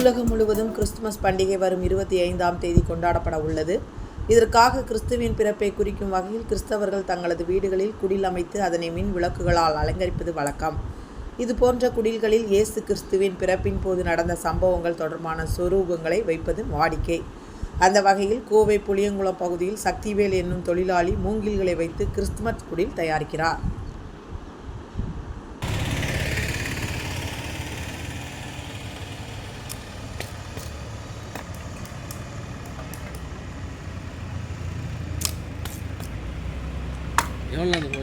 உலகம் முழுவதும் கிறிஸ்துமஸ் பண்டிகை வரும் இருபத்தி ஐந்தாம் தேதி கொண்டாடப்பட உள்ளது. இதற்காக கிறிஸ்துவின் பிறப்பை குறிக்கும் வகையில் கிறிஸ்தவர்கள் தங்களது வீடுகளில் குடில் அமைத்து அதனை மின் விளக்குகளால் அலங்கரிப்பது வழக்கம். இது போன்ற குடில்களில் இயேசு கிறிஸ்துவின் பிறப்பின் போது நடந்த சம்பவங்கள் தொடர்பான சொரூபங்களை வைப்பது வாடிக்கை. அந்த வகையில் கோவை புளியங்குளம் பகுதியில் சக்திவேல் என்னும் தொழிலாளி மூங்கில்களை வைத்து கிறிஸ்துமஸ் குடில் தயாரிக்கிறார். எவ்வளோ அது மேடம்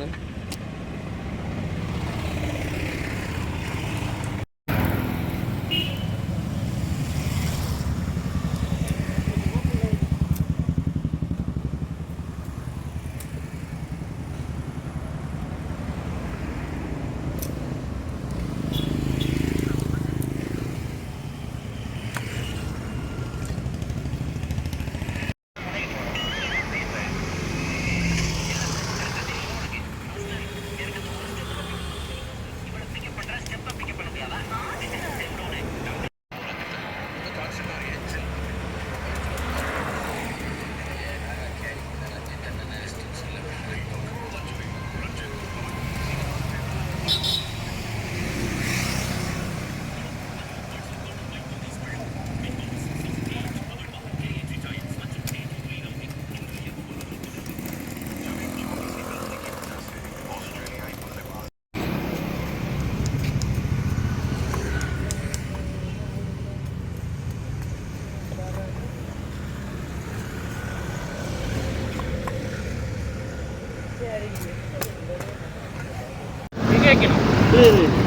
அப்படி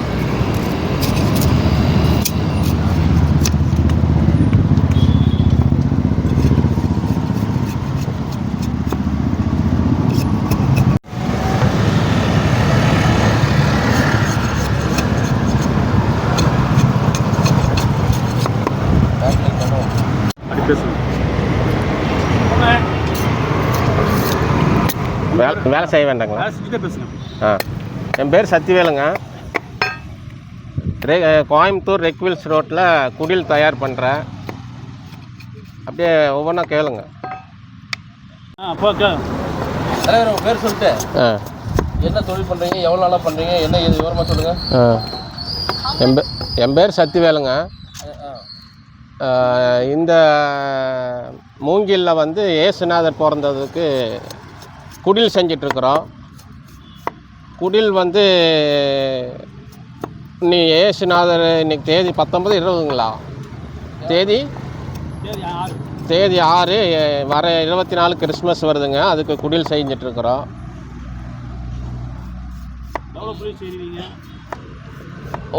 வேலை வேலை செய்ய வேண்டாங்களா? ஆ. என் பேர் சத்திவேலுங்க ரே கோயம்புத்தூர் ரெக்வில்ஸ் ரோட்டில் குடில் தயார் பண்ணுறேன் அப்படியே ஒவ்வொன்றா கேளுங்க. தலைவர் உங்கள் பேர் சொல்லிட்டு. ஆ. என்ன தொழில் பண்ணுறீங்க எவ்வளோ நாளாக பண்ணுறீங்க என்ன இது விவரமாக சொல்லுங்கள் ஆ. என் பே என் பேர் சத்திவேலுங்க இந்த மூங்கிலில் வந்து ஏசுநாதர் பிறந்ததுக்கு குடில் செஞ்சிட்ருக்குறோம். குடில் வந்து நீ ஏசுநாதர் இன்னைக்கு தேதி பத்தொன்பது இருபதுங்களா? தேதி? தேதி ஆறு வர இருபத்தி நாலு கிறிஸ்மஸ் வருதுங்க. அதுக்கு குடில் செஞ்சிட்ருக்குறோம்.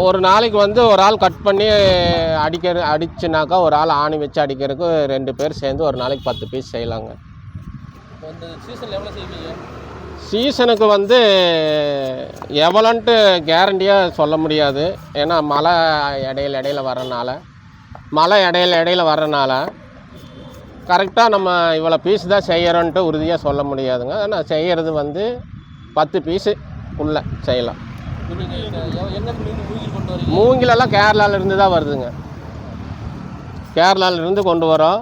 ஒரு நாளைக்கு வந்து ஒரு ஆள் கட் பண்ணி அடிக்கிற அடிச்சுனாக்கா ஒரு ஆள் ஆணி வச்சு அடிக்கிறதுக்கு ரெண்டு பேர் சேர்ந்து ஒரு நாளைக்கு பத்து பீஸ் செய்யலாங்க. எவ்வளோ செய்வீங்க? சீசனுக்கு வந்து எவ்வளோன்ட்டு கேரண்டியாக சொல்ல முடியாது. ஏன்னா மழை இடையில இடையில வர்றனால. மழை இடையில இடையில வர்றனால கரெக்டாக நம்ம இவ்வளோ பீஸ் தான் செய்கிறோன்ட்டு உறுதியாக சொல்ல முடியாதுங்க. ஆனால் செய்கிறது வந்து பத்து பீஸு உள்ள செய்யலாம். மூங்கிலெல்லாம் கேரளால இருந்து தான் வருதுங்க. கேரளால இருந்து கொண்டு வரோம்.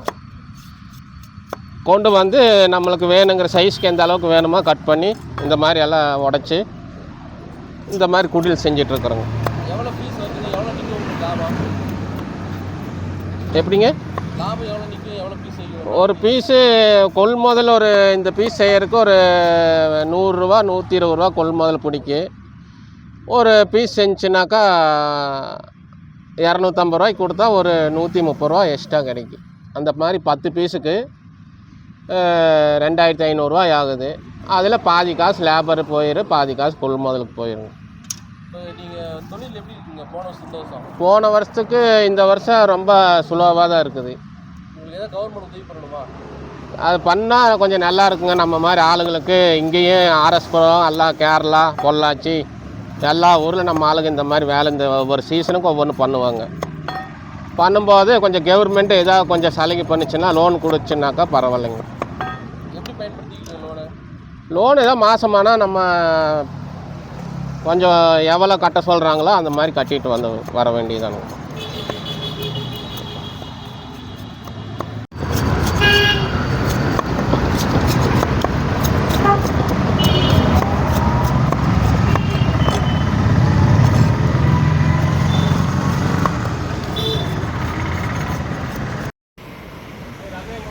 கொண்டு வந்து நம்மளுக்கு வேணுங்கிற சைஸ்க்கு எந்த அளவுக்கு வேணுமோ கட் பண்ணி இந்த மாதிரி எல்லாம் உடச்சி இந்த மாதிரி குடில் செஞ்சிட்ருக்குறோங்க. எப்படிங்க? ஒரு பீஸு கொள்முதல் ஒரு இந்த பீஸ் செய்யறதுக்கு ஒரு நூறுரூவா நூற்றி இருபது ரூபா கொள்முதல் பிடிக்கும் ஒரு பீஸ் செஞ்சுனாக்கா இரநூத்தம்பது ரூபாய்க்கு கொடுத்தா ஒரு நூற்றி முப்பது ரூபா எக்ஸ்ட்ரா கிடைக்கும். அந்த மாதிரி பத்து பீஸுக்கு ரெண்டாயிரத்தி ஐநூறுரூவா ஆகுது. அதில் பாதி காசு லேபர் போயிடும் பாதி காசு கொள்முதலுக்கு போயிடும் இப்போ நீங்கள் தொழில் எப்படி இருக்குங்க? போன வருஷத்துக்கு இந்த வருஷம் ரொம்ப சுலோவாக தான் இருக்குது. உங்களுக்கு ஏதாவது கவர்மெண்ட் உதவி பண்ணணுமா? அது பண்ணால் கொஞ்சம் நல்லா இருக்குங்க. நம்ம மாதிரி ஆளுங்களுக்கு இங்கேயும் ஆர்எஸ்புரம் எல்லாம் கேரளா பொள்ளாச்சி எல்லா ஊரில் நம்ம ஆளுங்க இந்த மாதிரி வேலை இந்த ஒவ்வொரு சீசனுக்கும் ஒவ்வொன்று பண்ணுவாங்க. பண்ணும்போது கொஞ்சம் கவர்மெண்ட் ஏதாவது கொஞ்சம் சலுகை பண்ணுச்சுன்னா லோன் கொடுச்சுனாக்கா பரவாயில்லைங்க. லோன் ஏதோ மாதமானால் நம்ம கொஞ்சம் எவ்வளோ கட்ட சொல்கிறாங்களோ அந்த மாதிரி கட்டிட்டு வந்து வர வேண்டியதானு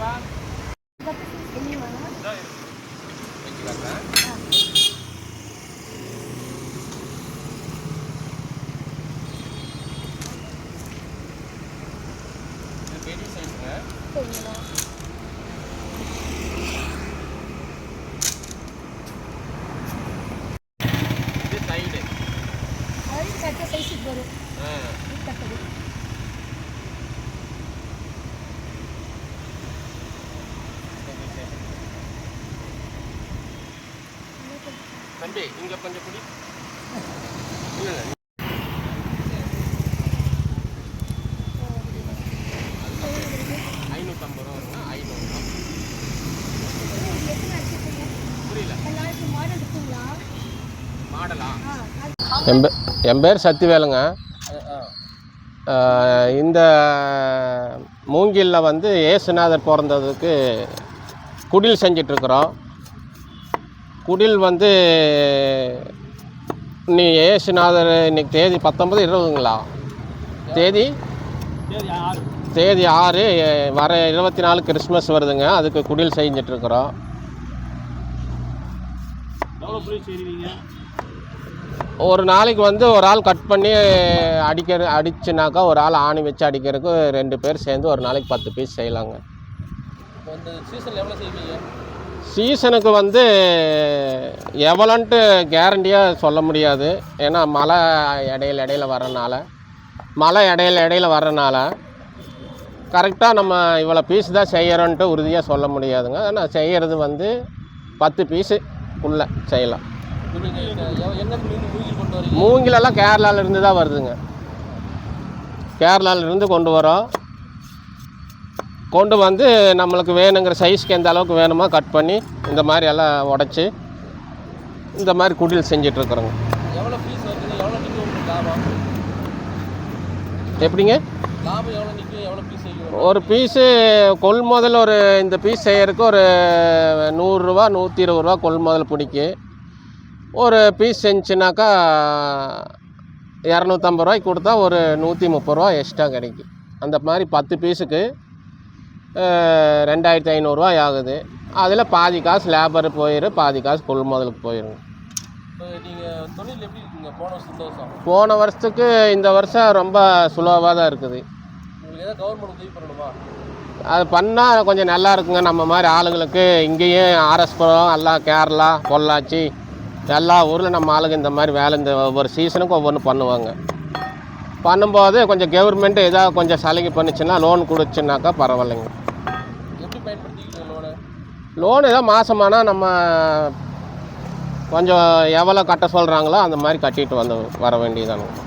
Thank Huh? Yeah. தம்பி இங்கே கொஞ்சம் குடி. இல்லை ஐநூற்றம்பது ரூபா. புரியல. மாடலா? என் பே என் பேர் சத்திவேலுங்க. இந்த மூங்கிலில் வந்து ஏசுநாதர் பிறந்ததுக்கு குடில் செஞ்சிட்ருக்குறோம். குடில் வந்து நீ ஏசுநாதர் இன்னைக்கு தேதி பத்தொன்பது இருபதுங்களா? தேதி? தேதி ஆறு வர இருபத்தி நாலு கிறிஸ்மஸ் வருதுங்க. அதுக்கு குடில் செஞ்சிட்ருக்குறோம். ஒரு நாளைக்கு வந்து ஒரு ஆள் கட் பண்ணி அடிக்கிற அடிச்சுனாக்கா ஒரு ஆள் ஆணி வச்சு அடிக்கிறதுக்கு ரெண்டு பேர் சேர்ந்து ஒரு நாளைக்கு பத்து பீஸ் செய்யலாங்க. இந்த சீசனில் எவ்வளோ செய்வீங்க? சீசனுக்கு வந்து எவ்வளோன்ட்டு கேரண்டியாக சொல்ல முடியாது. ஏன்னா மழை இடையில இடையில வர்றனால. மழை இடையில இடையில வர்றனால கரெக்டாக நம்ம இவ்வளோ பீஸ் தான் செய்கிறோன்ட்டு உறுதியாக சொல்ல முடியாதுங்க. ஆனால் செய்கிறது வந்து பத்து பீஸு உள்ள செய்யலாம். மூங்கிலெல்லாம் கேரளாவிலேருந்து தான் வருதுங்க. கேரளாவிலேருந்து கொண்டு வரோம் கொண்டு வந்து நம்மளுக்கு வேணுங்கிற சைஸ்க்கு எந்த அளவுக்கு வேணுமோ கட் பண்ணி இந்த மாதிரி எல்லாம் உடச்சி இந்த மாதிரி குடில் செஞ்சிட்ருக்குறோங்க. எப்படிங்க? ஒரு பீஸு கொள்முதல் ஒரு இந்த பீஸ் செய்யறதுக்கு ஒரு நூறுரூவா நூற்றி இருபது ரூபா கொள்முதல் பிடிக்கு. ஒரு பீஸ் செஞ்சுனாக்கா இரநூத்தம்பது ரூபாய்க்கு கொடுத்தா ஒரு நூற்றி முப்பது ரூபா எக்ஸ்ட்ரா கிடைக்கும். அந்த மாதிரி பத்து பீஸுக்கு ரெண்டாயிரத்தி ஐநூறுரூவா ஆகுது. அதில் பாதி காசு லேபர் போயிடும் பாதி காசு கொள்முதலுக்கு போயிடும் போன வருஷத்துக்கு இந்த வருஷம் ரொம்ப சுலோவாக தான் இருக்குது. உங்களுக்கு ஏதாவது கவர்மெண்ட் உதவி பண்ணணுமா? அது பண்ணால் கொஞ்சம் நல்லா இருக்குங்க. நம்ம மாதிரி ஆளுங்களுக்கு இங்கேயும் ஆர்எஸ்புரம் எல்லாம் கேரளா பொள்ளாச்சி எல்லா ஊரில் நம்ம ஆளுங்க இந்த மாதிரி வேலை இந்த ஒவ்வொரு சீசனுக்கும் ஒவ்வொன்று பண்ணுவாங்க. பண்ணும்போது கொஞ்சம் கவர்மெண்ட் ஏதாவது கொஞ்சம் சலுகை பண்ணுச்சுன்னா லோன் கொடுச்சுனாக்கா பரவாயில்லைங்க. லோன் ஏதோ மாதமானால் நம்ம கொஞ்சம் எவ்வளோ கட்ட சொல்கிறாங்களோ அந்த மாதிரி கட்டிட்டு வந்து வர வேண்டியதானுங்க